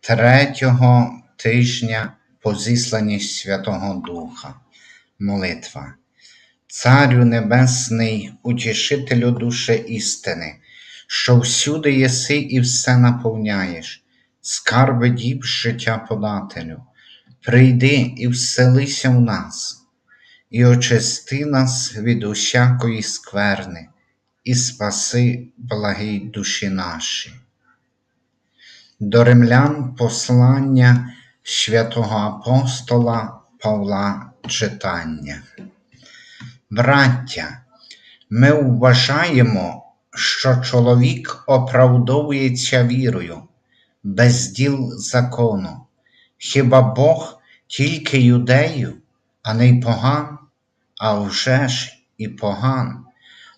Третього тижня по зісланні Святого Духа. Молитва. Царю Небесний, утішителю душе істини, що всюди єси і все наповняєш, скарби діб життя подателю, прийди і вселися в нас, і очисти нас від усякої скверни, і спаси благій душі наші. До римлян послання святого апостола Павла читання. Браття, ми вважаємо, що чоловік оправдовується вірою, без діл закону. Хіба Бог тільки юдею, а не й поган, а вже ж і поган,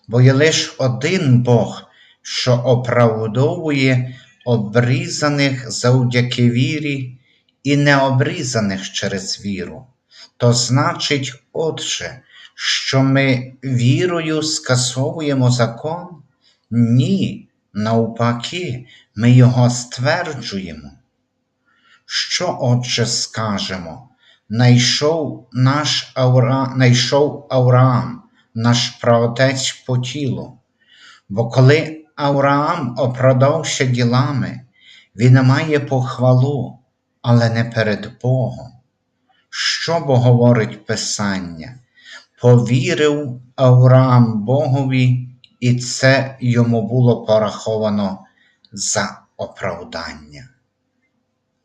бо є лиш один Бог, що оправдовує обрізаних завдяки вірі і необрізаних через віру. То значить, отже, що ми вірою скасовуємо закон? Ні, навпаки, ми його стверджуємо. Що, отже, скажемо? Найшов наш Авра... Найшов Авраам, наш праотець по тілу, бо коли Авраам оправдався ділами, він має похвалу, але не перед Богом. Що бо говорить Писання? Повірив Авраам Богові, і це йому було пораховано за оправдання.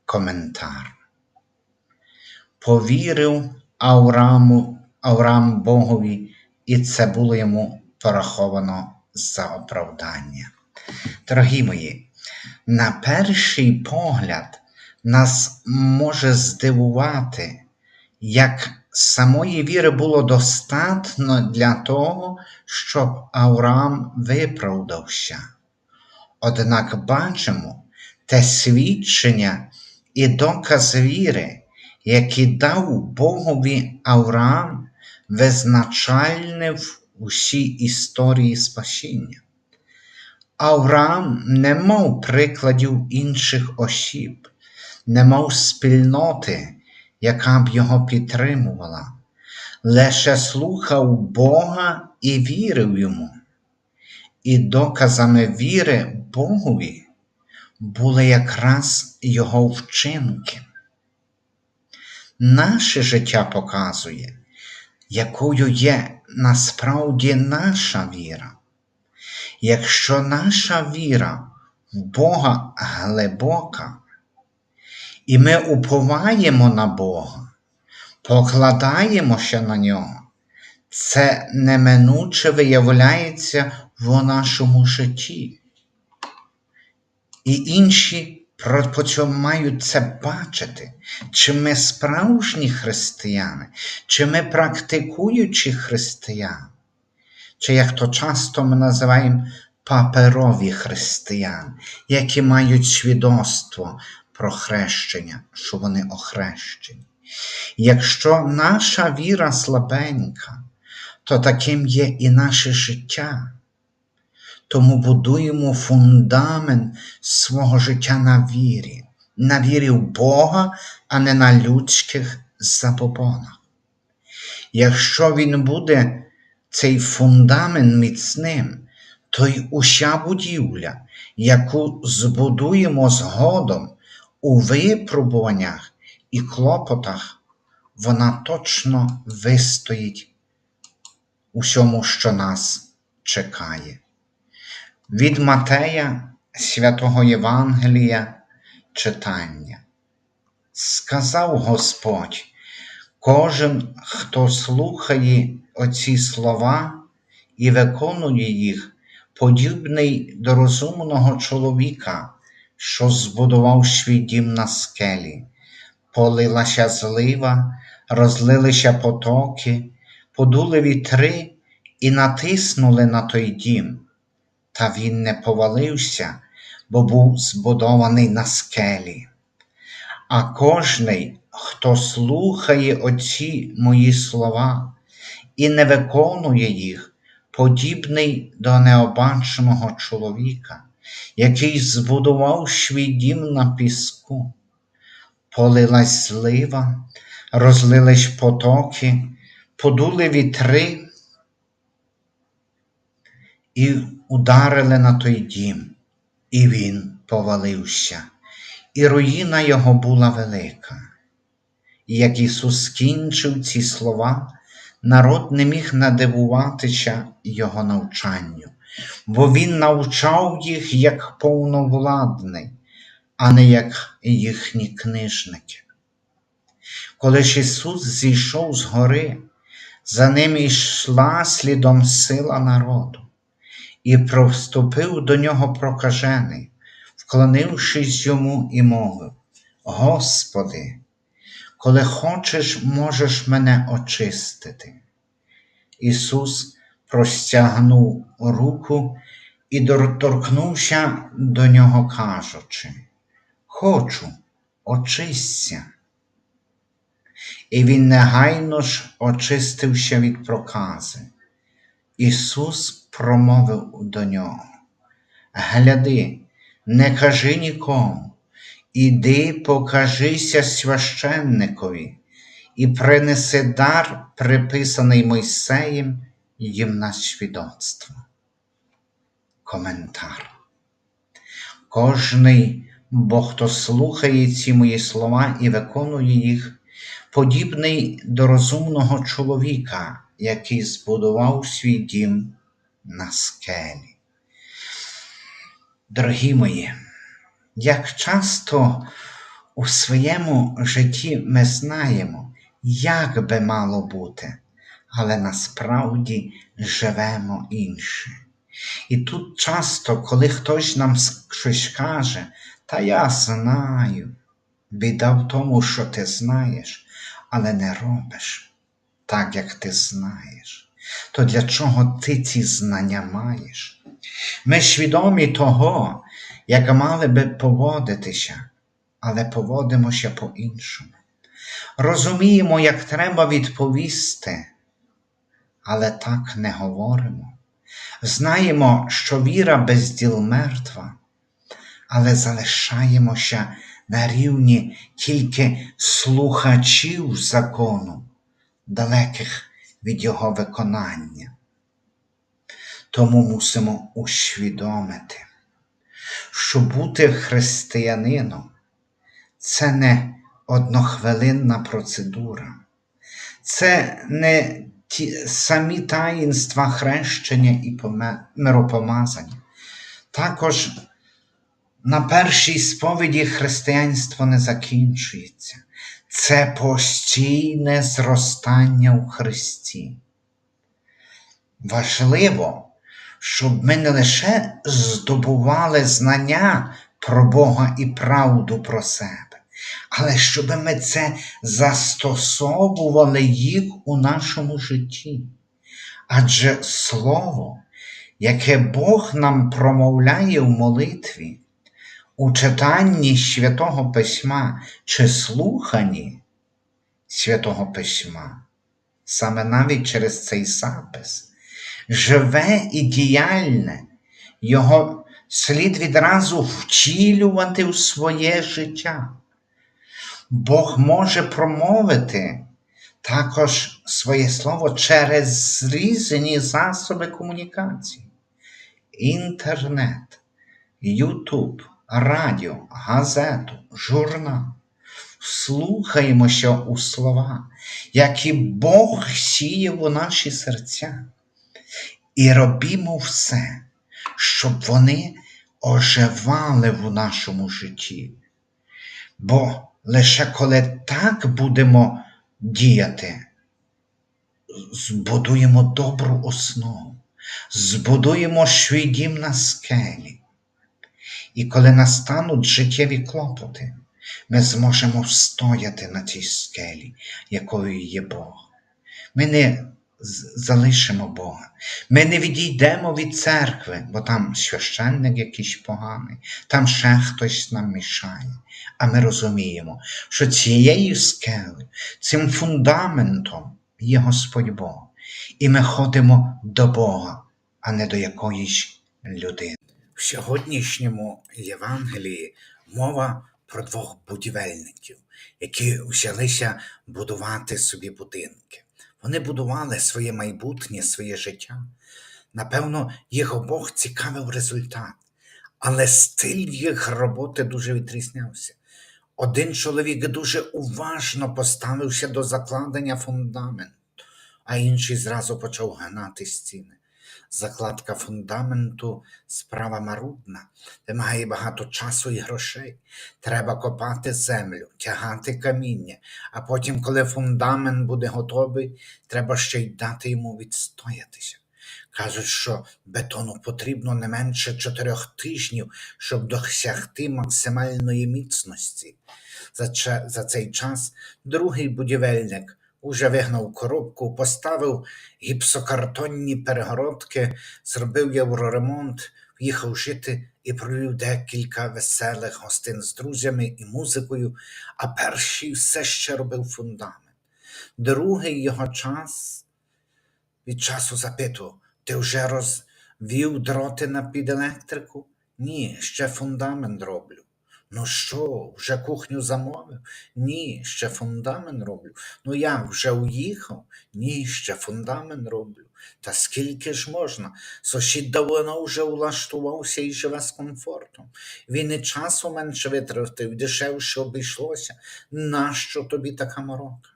Коментар. Повірив Аврааму, Авраам Богові, і це було йому пораховано за оправдання. Дорогі мої, на перший погляд нас може здивувати, як самої віри було достатньо для того, щоб Авраам виправдався. Однак бачимо те свідчення і доказ віри, які дав Богові Авраам, визначальне усій історії спасіння. Авраам не мав прикладів інших осіб, не мав спільноти, яка б його підтримувала, лише слухав Бога і вірив йому. І доказами віри Богові були якраз його вчинки. Наше життя показує, якою є насправді наша віра. Якщо наша віра в Бога глибока, і ми уповаємо на Бога, покладаємося на нього, це неминуче виявляється в нашому житті. І інші по цьому мають це бачити, чи ми справжні християни, чи ми практикуючі християни, чи як то часто ми називаємо паперові християни, які мають свідоцтво про хрещення, що вони охрещені. Якщо наша віра слабенька, то таким є і наше життя. Тому будуємо фундамент свого життя на вірі, на вірі в Бога, а не на людських забобонах. Якщо він буде цей фундамент міцним, то й уся будівля, яку збудуємо згодом у випробуваннях і клопотах, вона точно вистоїть усьому, що нас чекає. Від Матея святого Євангелія читання. Сказав Господь, кожен, хто слухає оці слова і виконує їх, подібний до розумного чоловіка, що збудував свій дім на скелі, полилася злива, розлилися потоки, подули вітри і натиснули на той дім та він не повалився, бо був збудований на скелі. А кожний, хто слухає оці мої слова і не виконує їх, подібний до необаченого чоловіка, який збудував свій дім на піску. Полилась злива, розлились потоки, подули вітри і ударили на той дім, і він повалився, і руїна його була велика. І як Ісус скінчив ці слова, народ не міг надивуватися Його навчанню, бо Він навчав їх як повновладний, а не як їхні книжники. Коли ж Ісус зійшов з гори, за ним йшла слідом сила народу, і проступив до нього прокажений, вклонившись йому і мовив: Господи, коли хочеш, можеш мене очистити. Ісус простягнув руку і доторкнувся до нього, кажучи: Хочу, очисться. І він негайно ж очистився від прокази. Ісус промовив до нього: Гляди, не кажи нікому, іди покажися священникові і принеси дар, приписаний Мойсеєм їм на свідоцтво. Коментар. Кожний, бо хто слухає ці мої слова і виконує їх, подібний до розумного чоловіка, який збудував свій дім на скелі. Дорогі мої, як часто у своєму житті ми знаємо, як би мало бути, але насправді живемо інше. І тут часто, коли хтось нам щось каже, та я знаю, біда в тому, що ти знаєш, але не робиш так, як ти знаєш, то для чого ти ці знання маєш? Ми свідомі того, як мали би поводитися, але поводимося по-іншому. Розуміємо, як треба відповісти, але так не говоримо. Знаємо, що віра без діл мертва, але залишаємося на рівні тільки слухачів закону, далеких від його виконання. Тому мусимо усвідомити, що бути християнином це не однохвилинна процедура, це не ті самі таїнства хрещення і миропомазання. Також на першій сповіді християнство не закінчується. Це постійне зростання у Христі. Важливо, щоб ми не лише здобували знання про Бога і правду про себе, але щоб ми це застосовували їх у нашому житті. Адже Слово, яке Бог нам промовляє в молитві, у читанні Святого Письма чи слуханні Святого Письма, саме навіть через цей запис, живе і діяльне, його слід відразу втілювати в своє життя. Бог може промовити також своє слово через різні засоби комунікації: інтернет, Ютуб, радіо, газету, журнал. Слухаємося у слова, які Бог сіяв у наші серця, і робімо все, щоб вони оживали в нашому житті. Бо лише коли так будемо діяти, збудуємо добру основу, збудуємо свій дім на скелі. І коли настануть життєві клопоти, ми зможемо встояти на цій скелі, якою є Бог. Ми не залишимо Бога. Ми не відійдемо від церкви, бо там священник якийсь поганий, там ще хтось нам мішає. А ми розуміємо, що цією скелею, цим фундаментом є Господь Бог. І ми ходимо до Бога, а не до якоїсь людини. В сьогоднішньому Євангелії мова про двох будівельників, які взялися будувати собі будинки. Вони будували своє майбутнє, своє життя. Напевно, їх обох цікавив результат, але стиль їх роботи дуже відрізнявся. Один чоловік дуже уважно поставився до закладення фундаменту, а інший зразу почав гнати стіни. Закладка фундаменту справа марудна, вимагає багато часу і грошей. Треба копати землю, тягати каміння, а потім, коли фундамент буде готовий, треба ще й дати йому відстоятися. Кажуть, що бетону потрібно не менше чотирьох тижнів, щоб досягти максимальної міцності. За, за цей час другий будівельник уже вигнав коробку, поставив гіпсокартонні перегородки, зробив євроремонт, в'їхав жити і провів декілька веселих гостин з друзями і музикою, а перший все ще робив фундамент. Другий його час від часу запитував: ти вже розвів дроти на піделектрику? Ні, ще фундамент роблю. Ну що, вже кухню замовив? Ні, ще фундамент роблю. Ну як, вже уїхав? Ні, ще фундамент роблю. Та скільки ж можна? Сусід давно вже улаштувався і живе з комфортом. Він і часу менше витратив, дешевше обійшлося. Нащо тобі така морока?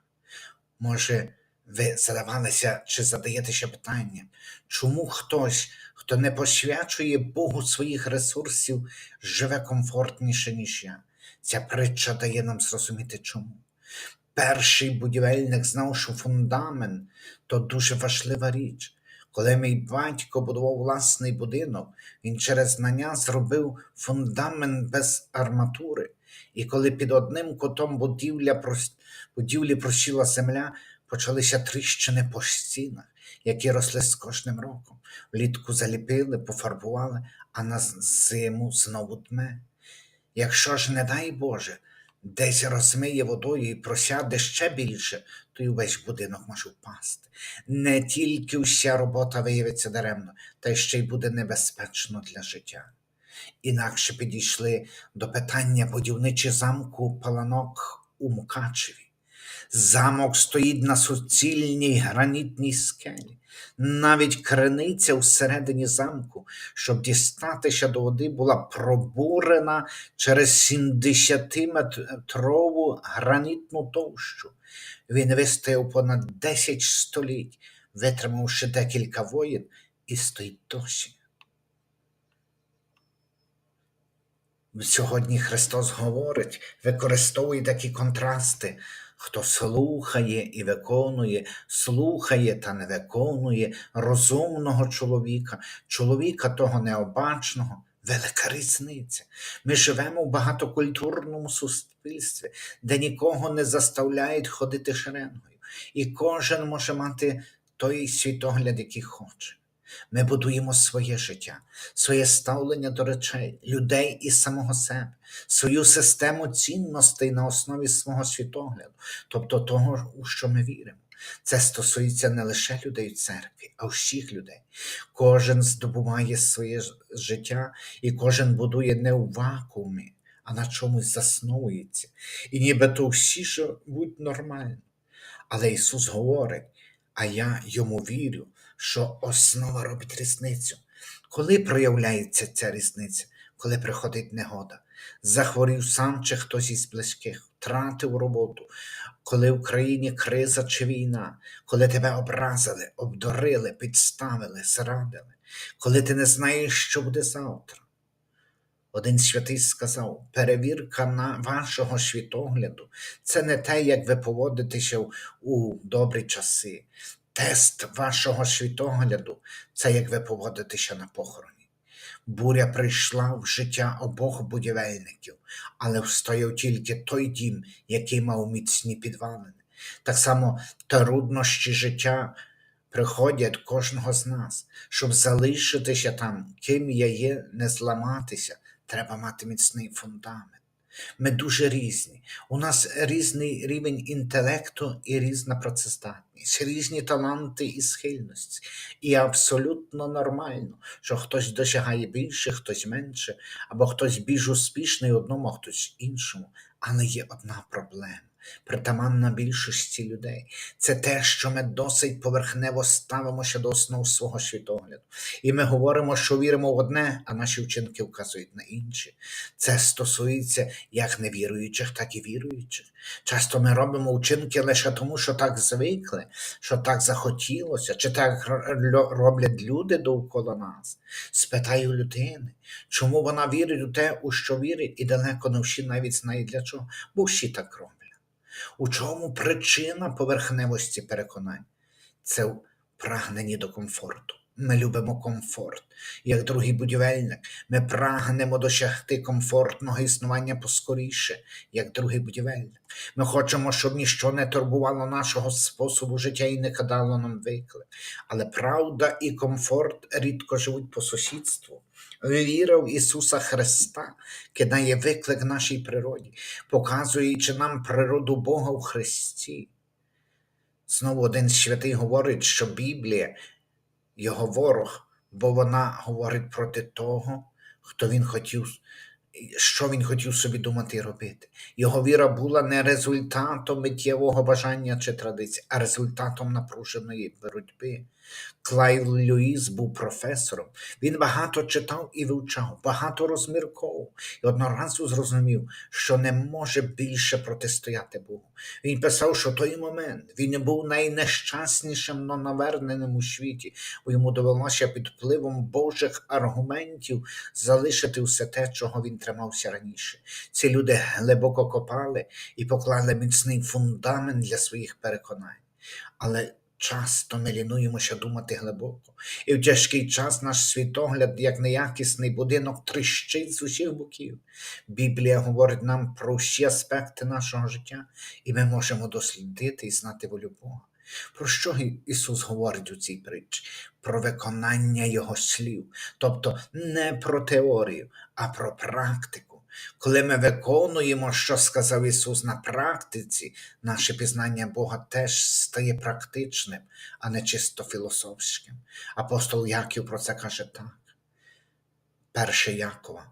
Може, ви задавалися чи задаєте ще питання, чому хтось, хто не посвячує Богу своїх ресурсів, живе комфортніше, ніж я? Ця притча дає нам зрозуміти чому. Перший будівельник знав, що фундамент то дуже важлива річ. Коли мій батько будував власний будинок, він через знання зробив фундамент без арматури. І коли під одним кутом будівля будівлі просіла земля, почалися тріщини по стінах, які росли з кожним роком. Влітку заліпили, пофарбували, а на зиму знову тме. Якщо ж, не дай Боже, десь розмиє водою і просяде ще більше, то й увесь будинок може впасти. Не тільки вся робота виявиться даремно, та й ще й буде небезпечно для життя. Інакше підійшли до питання будівничі замку Паланок у Мукачеві. Замок стоїть на суцільній гранітній скелі. Навіть криниця всередині замку, щоб дістатися до води, була пробурена через 70-метрову гранітну товщу. Він вистояв понад 10 століть, витримавши декілька воїн, і стоїть досі. Сьогодні Христос говорить, використовує такі контрасти. Хто слухає і виконує, слухає та не виконує розумного чоловіка, чоловіка того необачного, велика різниця. Ми живемо в багатокультурному суспільстві, де нікого не заставляють ходити шеренгою, і кожен може мати той світогляд, який хоче. Ми будуємо своє життя, своє ставлення до речей, людей і самого себе, свою систему цінностей на основі свого світогляду, тобто того, у що ми віримо. Це стосується не лише людей в церкві, а всіх людей. Кожен здобуває своє життя, і кожен будує не у вакуумі, а на чомусь засновується. І нібито всі живуть нормально. Але Ісус говорить, а я йому вірю, що основа робить різницю. Коли проявляється ця різниця? Коли приходить негода, захворів сам чи хтось із близьких, втратив роботу, коли в країні криза чи війна, коли тебе образили, обдурили, підставили, зрадили, коли ти не знаєш, що буде завтра. Один святий сказав: перевірка на вашого світогляду це не те, як ви поводитеся у добрі часи. Тест вашого світогляду це як ви поводитеся на похороні. Буря прийшла в життя обох будівельників, але встояв тільки той дім, який мав міцні підвалини. Так само труднощі життя приходять кожного з нас, щоб залишитися там, ким я є, не зламатися, треба мати міцний фундамент. Ми дуже різні. У нас різний рівень інтелекту і різна працездатність, різні таланти і схильності. І абсолютно нормально, що хтось досягає більше, хтось менше, або хтось більш успішний одному, а хтось іншому. Але є одна проблема. Притаманна більшості людей. Це те, що ми досить поверхнево ставимося до основ свого світогляду. І ми говоримо, що віримо в одне, а наші вчинки вказують на інше. Це стосується як невіруючих, так і віруючих. Часто ми робимо вчинки лише тому, що так звикли, що так захотілося, чи так роблять люди довкола нас. Спитаю людини, чому вона вірить у те, у що вірить, і далеко не всі навіть знають для чого, бо всі так роблять. У чому причина поверхневості переконань? Це в прагненні до комфорту. Ми любимо комфорт. Як другий будівельник, ми прагнемо досягти комфортного існування поскоріше, як другий будівельник. Ми хочемо, щоб ніщо не турбувало нашого способу життя і не кидало нам виклик. Але правда і комфорт рідко живуть по сусідству. Віра в Ісуса Христа кидає виклик нашій природі, показуючи нам природу Бога в Христі. Знову один святий говорить, що Біблія його ворог, бо вона говорить проти того, хто він хотів, що він хотів собі думати і робити. Його віра була не результатом миттєвого бажання чи традиції, а результатом напруженої боротьби. Клайв Льюіс був професором. Він багато читав і вивчав, багато розмірковував і одного разу зрозумів, що не може більше протистояти Богу. Він писав, що той момент він був найнещаснішим, но наверненим у світі, бо йому довелося під впливом Божих аргументів залишити все те, чого він тримався раніше. Ці люди глибоко копали і поклали міцний фундамент для своїх переконань. Але часто ми лінуємося думати глибоко, і в тяжкий час наш світогляд, як неякісний будинок, тріщить з усіх боків. Біблія говорить нам про всі аспекти нашого життя, і ми можемо дослідити і знати волю Бога. Про що Ісус говорить у цій притчі? Про виконання Його слів, тобто не про теорію, а про практику. Коли ми виконуємо, що сказав Ісус на практиці, наше пізнання Бога теж стає практичним, а не чисто філософським. Апостол Яків про це каже так. Перше Якова.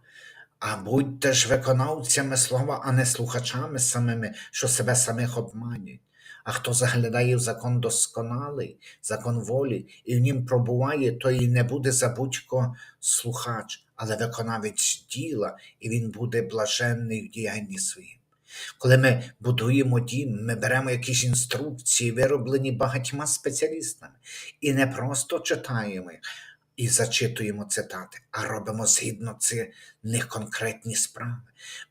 А будьте ж виконавцями слова, а не слухачами самими, що себе самих обманюють. А хто заглядає в закон досконалий, закон волі, і в нім пробуває, то і не буде забудько слухач, але виконавець діла, і він буде блаженний в діянні своїм. Коли ми будуємо дім, ми беремо якісь інструкції, вироблені багатьма спеціалістами, і не просто читаємо і зачитуємо цитати, а робимо згідно цих конкретні справи.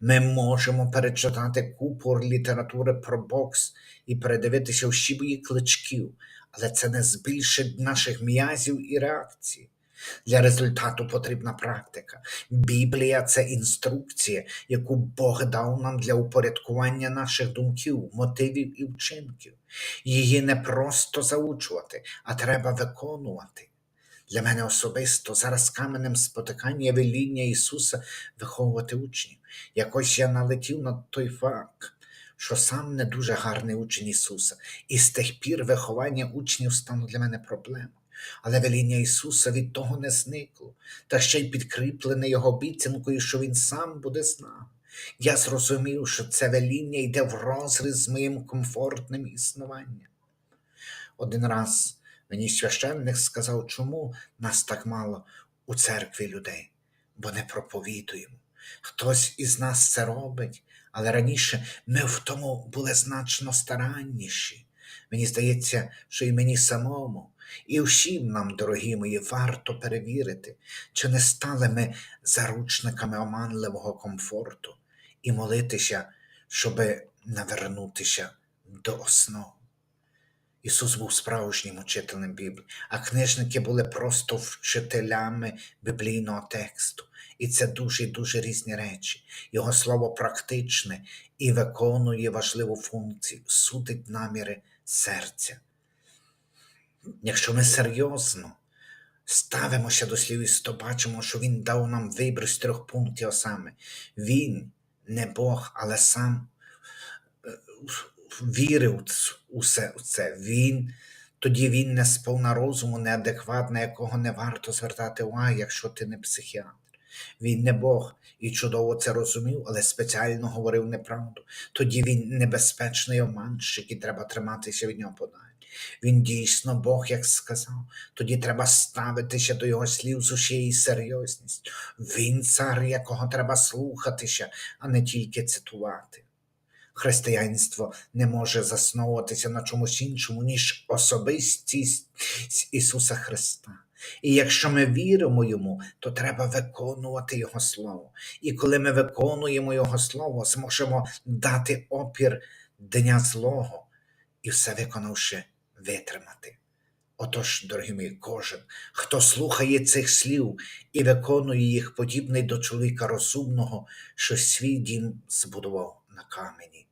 Ми можемо перечитати купу літератури про бокс і передивитися всі бої кличків, але це не збільшить наших м'язів і реакцій. Для результату потрібна практика. Біблія це інструкція, яку Бог дав нам для упорядкування наших думків, мотивів і вчинків. Її не просто заучувати, а треба виконувати. Для мене особисто зараз каменем спотикання веління Ісуса виховувати учнів. Якось я налетів на той факт, що сам не дуже гарний учень Ісуса, і з тих пір виховання учнів стало для мене проблемою. Але веління Ісуса від того не зникло, та ще й підкріплене Його обіцянкою, що Він сам буде з нами. Я зрозумів, що це веління йде в розріз з моїм комфортним існуванням. Один раз мені священник сказав, чому нас так мало у церкві людей, бо не проповідуємо. Хтось із нас це робить, але раніше ми в тому були значно старанніші. Мені здається, що і мені самому, і всім нам, дорогі мої, варто перевірити, чи не стали ми заручниками оманливого комфорту і молитися, щоби навернутися до основ. Ісус був справжнім учителем Біблії, а книжники були просто вчителями біблійного тексту. І це дуже дуже різні речі. Його слово практичне і виконує важливу функцію, судить наміри серця. Якщо ми серйозно ставимося до слів Ісуса, то бачимо, що Він дав нам вибір з трьох пунктів, саме Він не Бог, але сам е, вірив у це. Він, тоді він не сповна розуму, неадекватна, якого не варто звертати уваги, якщо ти не психіатр. Він не Бог і чудово це розумів, але спеціально говорив неправду. Тоді він небезпечний обманщик і треба триматися від нього подалі. Він дійсно Бог, як сказав, тоді треба ставитися до його слів з усією серйозністю. Він цар, якого треба слухатися, а не тільки цитувати. Християнство не може засновуватися на чомусь іншому, ніж особистість Ісуса Христа. І якщо ми віримо Йому, то треба виконувати Його Слово. І коли ми виконуємо Його Слово, зможемо дати опір дня злого і все виконавши витримати. Отож, дорогі мої, кожен, хто слухає цих слів і виконує їх, подібний до чоловіка розумного, що свій дім збудував на камені.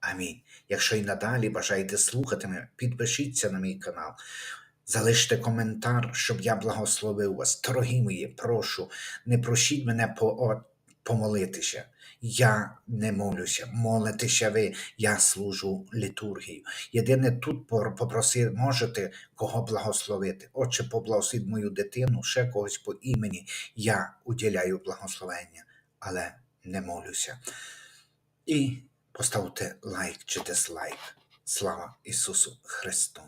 Амінь. Якщо і надалі бажаєте слухати мене, підпишіться на мій канал, залиште коментар, щоб я благословив вас. Дорогі мої, прошу, не просіть мене по, помолитися. Я не молюся, молитеся ви, я служу літургію. Єдине тут попроси, можете кого благословити. Отче, поблагословіть мою дитину, ще когось по імені. Я уділяю благословення, але не молюся. І поставте лайк чи дизлайк. Слава Ісусу Христу!